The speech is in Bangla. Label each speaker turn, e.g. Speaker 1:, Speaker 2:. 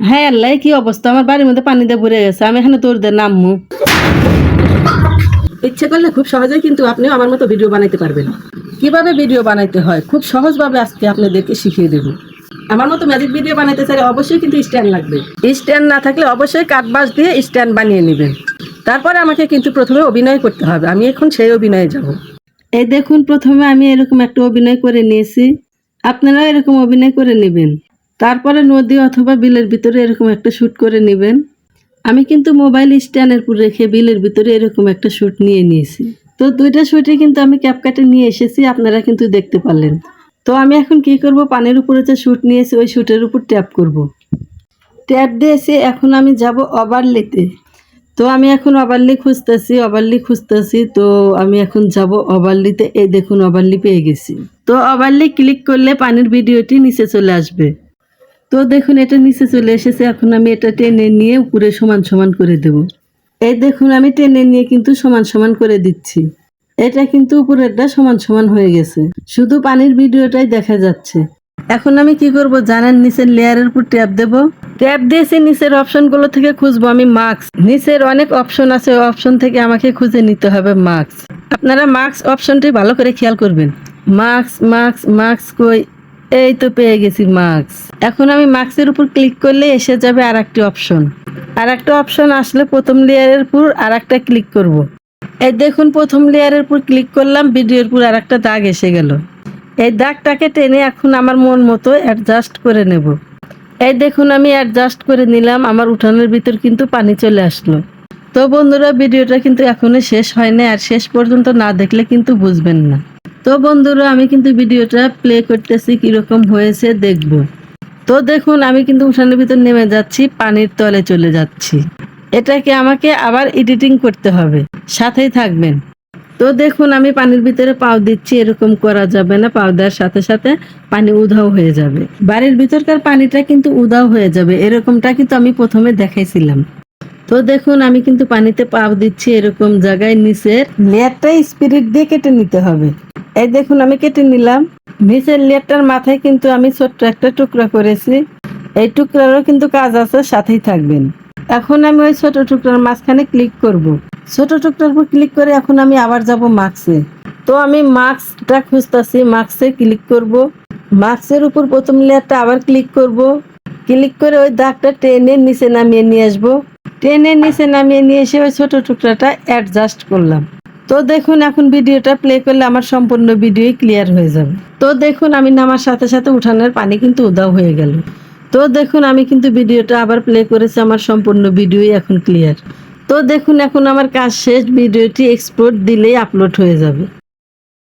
Speaker 1: হ্যাঁ আল্লাহ কি অবস্থা? আমার বাড়ির মধ্যে পানি দিয়ে ভরে গেছে আমি এখানে তোর দিয়ে নামমু।
Speaker 2: ইচ্ছে করলে খুব সহজেই কিন্তু আপনিও আমার মতো ভিডিও বানাইতে পারবেন। কীভাবে ভিডিও বানাইতে হয়? খুব সহজভাবে আজকে আপনাদেরকে শিখিয়ে দেবো। আমার মতো ম্যাজিক ভিডিও বানাইতে চাইলে অবশ্যই কিন্তু স্ট্যান্ড লাগবে। স্ট্যান্ড না থাকলে অবশ্যই কাঠবাস দিয়ে স্ট্যান্ড বানিয়ে নেবেন। তারপরে আমাকে কিন্তু প্রথমে অভিনয় করতে হবে। আমি এখন সেই অভিনয়ে যাব।
Speaker 1: এই দেখুন প্রথমে আমি এরকম একটা অভিনয় করে নিয়েছি। আপনারাও এরকম অভিনয় করে নেবেন। তারপরে নদী অথবা বিলের ভিতরে এরকম একটা শ্যুট করে নেবেন। আমি কিন্তু মোবাইল স্ট্যান্ডের উপর রেখে বিলের ভিতরে এরকম একটা শ্যুট নিয়ে নিয়েছি। তো দুইটা শ্যুটে কিন্তু আমি ক্যাপকাটে নিয়ে এসেছি, আপনারা কিন্তু দেখতে পারলেন। তো আমি এখন কি করব? পানির উপরে যে শ্যুট নিয়েছি, ওই শ্যুটের উপর ট্যাপ করব। ট্যাপ দিয়েছি এখন আমি যাব ওভারলেতে তো আমি এখন ওভারলি খুঁজতেছি ওভারলি খুঁজতেছি, তো আমি এখন যাব ওভারলিতে এই দেখুন ওভারলি পেয়ে গেছি। তো ওভারলি ক্লিক করলে পানির ভিডিওটি নিচে চলে আসবে। তো দেখুন, এটা নিচে চলে এসেছে। এখন আমি এটা টেনে নিয়ে উপরে সমান সমান করে দেব। এই দেখুন, আমি টেনে নিয়ে কিন্তু সমান সমান করে দিচ্ছি। এটা কিন্তু উপরেরটা সমান সমান হয়ে গেছে। শুধু পানির ভিডিওটাই দেখা যাচ্ছে। এখন আমি কি করব? জানেন, নিচের লেয়ারের উপর ট্যাপ দেব। ট্যাপ দিয়েছি নিচের অপশনগুলো থেকে খুঁজবো আমি মার্কস নিচের অনেক অপশন আছে অপশন থেকে আমাকে খুঁজে নিতে হবে মার্কস আপনারা মার্কস অপশনটি ভালো করে খেয়াল করবেন। মার্কস মার্কস মার্কস কই? এই তো পেয়ে গেছি মার্কস এখন আমি মার্কসের উপর ক্লিক করলে এসে যাবে আর একটি অপশন আর একটা অপশন আসলে প্রথম লেয়ারের উপর আর একটা ক্লিক করব। এই দেখুন, প্রথম লেয়ারের উপর ক্লিক করলাম ভিডিওর উপর আর একটা দাগ এসে গেল। এই দাগটাকে টেনে এখন আমার মন মতো অ্যাডজাস্ট করে নেব। এই দেখুন, আমি অ্যাডজাস্ট করে নিলাম, আমার উঠানের ভিতর কিন্তু পানি চলে আসলো। তো বন্ধুরা, ভিডিওটা কিন্তু এখনও শেষ হয়নি, আর শেষ পর্যন্ত না দেখলে কিন্তু বুঝবেন না। তো বন্ধুরা, আমি কিন্তু ভিডিওটা প্লে করতেছি, কীরকম হয়েছে দেখব। তো দেখুন, আমি কিন্তু উঠানের ভিতর নেমে যাচ্ছি, পানির তলে চলে যাচ্ছি। এটাকে আমাকে আবার এডিটিং করতে হবে, সাথেই থাকবেন। তো দেখুন, আমি পানির ভিতরে পাও দিচ্ছি, এরকম করা যাবে না, পাও দেওয়ার সাথে সাথে পানি উধাও হয়ে যাবে। বাড়ির ভিতরকার পানিটা কিন্তু উধাও হয়ে যাবে, এরকমটা কিন্তু আমি প্রথমে দেখাইছিলাম। তো দেখুন, আমি কিন্তু পানিতে পাও দিচ্ছি এরকম জায়গায় নিচের। লেয়ারটা স্পিরিট দিয়ে কেটে নিতে হবে। এই দেখুন, আমি কেটে নিলাম। নিচের লেয়ারটার মাথায় কিন্তু আমি ছোট্ট একটা টুকরা করেছি। এই টুকরারও কিন্তু কাজ আছে, সাথেই থাকবেন। এখন আমি ওই ছোট টুকরার মাঝখানে ক্লিক করব। ছোট টুকরার উপর ক্লিক করে এখন আমি আবার যাব মার্কসে তো আমি মার্কসটা খুঁজতেছি মার্কসে ক্লিক করব। মার্কসের উপর প্রথম লেয়ারটা আবার ক্লিক করব। ক্লিক করে ওই দাগটা টেনে নিচে নামিয়ে নিয়ে আসব। টেনে নিচে নামিয়ে নিয়ে এসে ওই ছোটো টুকরাটা অ্যাডজাস্ট করলাম। তো দেখুন, এখন ভিডিওটা প্লে করলে আমার সম্পূর্ণ ভিডিওই ক্লিয়ার হয়ে যাবে। তো দেখুন, আমি নামার সাথে সাথে উঠানের পানি কিন্তু উদাও হয়ে গেল। তো দেখুন, আমি কিন্তু ভিডিওটা আবার প্লে করেছি, আমার সম্পূর্ণ ভিডিওই এখন ক্লিয়ার তো দেখুন, এখন আমার কাজ শেষ, ভিডিওটি এক্সপোর্ট দিলেই আপলোড হয়ে যাবে।